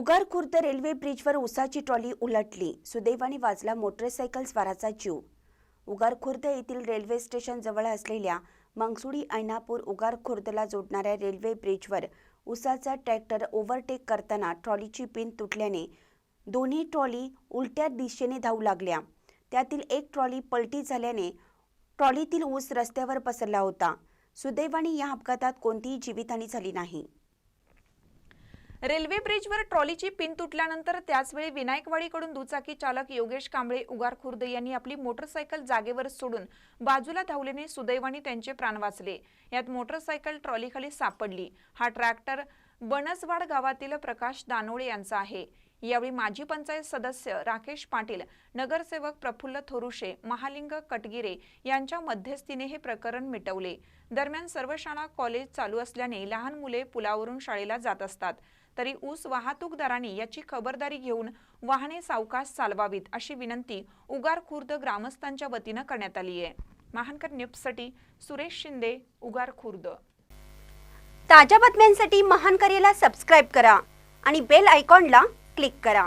उगार Khurd railway ब्रिजवर उसाची trolley उलटली. सुदैवाने वाजला मोटरसायकल स्वाराचा जीव. उगार खुर्द येथील रेल्वे स्टेशन जवळ असलेल्या मंगसुडी ऐनापूर उगार खुर्दला जोडणाऱ्या रेल्वे ब्रिजवर उसाचा ट्रॅक्टर ओव्हरटेक करताना ट्रॉलीची पिन तुटल्याने दोन्ही ट्रॉली उलट्या दिशेने धावू लागल्या. त्यातील एक ट्रॉली पलटी झाल्याने ट्रॉलीतील ऊस रस्त्यावर पसरला होता. सुदैवाने या अपघातात कोणतीही जीवितहानी झाली नाही. रेल्वे ब्रिजवर ट्रॉलीची पिन तुटल्यानंतर त्याचवेळी विनायकवाडीकडून दुचाकी चालक योगेश कांबळे उगार खुर्द यांनी आपली मोटरसायकल जागेवर सोडून बाजूला धावल्याने सुदैवाने त्यांचे प्राण वाचले. यात मोटरसायकल ट्रॉलीखाली सापडली. हा ट्रॅक्टर बनसवाड गावातील प्रकाश दानोळे यांचा आहे. यावेळी माजी पंचायत सदस्य राकेश पाटील नगरसेवक प्रफुल्ल थोरुशे महालिंग कटगिरे यांच्या मध्यस्थीने हे प्रकरण मिटवले. दरम्यान सर्व शाळा कॉलेज चालू असल्याने लहान मुले पुलावरून शाळेला जात असतात. तरी ऊस वाहतूकदारांनी याची खबरदारी घेऊन वाहने सावकाश चालवावीत अशी विनंती उगार खुर्द ग्रामस्थांच्या वतीनं करण्यात आली आहे. महानकर न्यूजसाठी सुरेश शिंदे उगार खुर्द. ताज्या बातम्यांसाठी महानकरेला सबस्क्राईब करा आणि बेल आयकॉनला क्लिक करा.